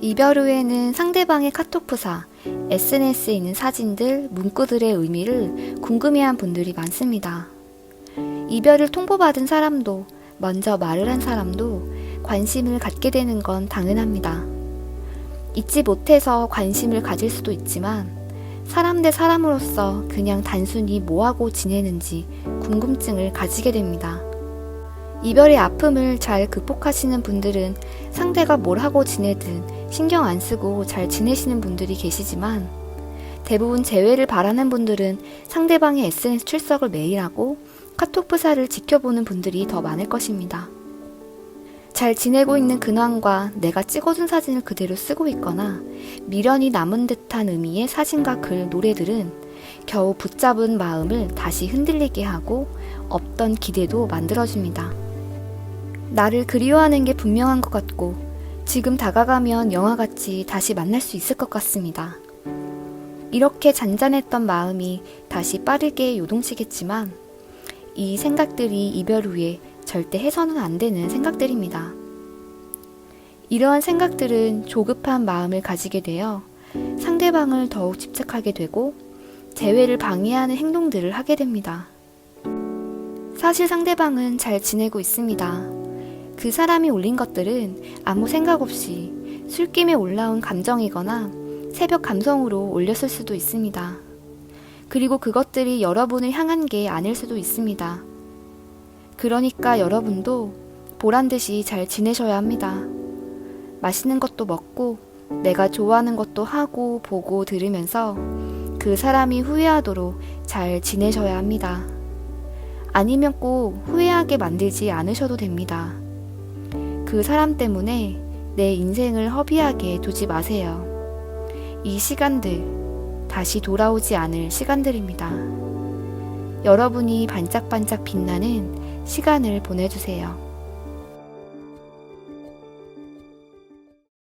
이별 후에는 상대방의 카톡 프사, SNS에 있는 사진들, 문구들의 의미를 궁금해한 분들이 많습니다. 이별을 통보받은 사람도, 먼저 말을 한 사람도 관심을 갖게 되는 건 당연합니다. 잊지 못해서 관심을 가질 수도 있지만, 사람 대 사람으로서 그냥 단순히 뭐하고 지내는지 궁금증을 가지게 됩니다. 이별의 아픔을 잘 극복하시는 분들은 상대가 뭘 하고 지내든 신경 안 쓰고 잘 지내시는 분들이 계시지만 대부분 재회를 바라는 분들은 상대방의 SNS 출석을 매일 하고 카톡 프사를 지켜보는 분들이 더 많을 것입니다. 잘 지내고 있는 근황과 내가 찍어둔 사진을 그대로 쓰고 있거나 미련이 남은 듯한 의미의 사진과 글, 노래들은 겨우 붙잡은 마음을 다시 흔들리게 하고 없던 기대도 만들어줍니다. 나를 그리워하는 게 분명한 것 같고 지금 다가가면 영화같이 다시 만날 수 있을 것 같습니다. 이렇게 잔잔했던 마음이 다시 빠르게 요동치겠지만 이 생각들이 이별 후에 절대 해서는 안 되는 생각들입니다. 이러한 생각들은 조급한 마음을 가지게 되어 상대방을 더욱 집착하게 되고 재회를 방해하는 행동들을 하게 됩니다. 사실 상대방은 잘 지내고 있습니다. 그 사람이 올린 것들은 아무 생각 없이 술김에 올라온 감정이거나 새벽 감성으로 올렸을 수도 있습니다. 그리고 그것들이 여러분을 향한 게 아닐 수도 있습니다. 그러니까 여러분도 보란 듯이 잘 지내셔야 합니다. 맛있는 것도 먹고 내가 좋아하는 것도 하고 보고 들으면서 그 사람이 후회하도록 잘 지내셔야 합니다. 아니면 꼭 후회하게 만들지 않으셔도 됩니다. 그 사람 때문에 내 인생을 허비하게 두지 마세요. 이 시간들 다시 돌아오지 않을 시간들입니다. 여러분이 반짝반짝 빛나는 시간을 보내주세요.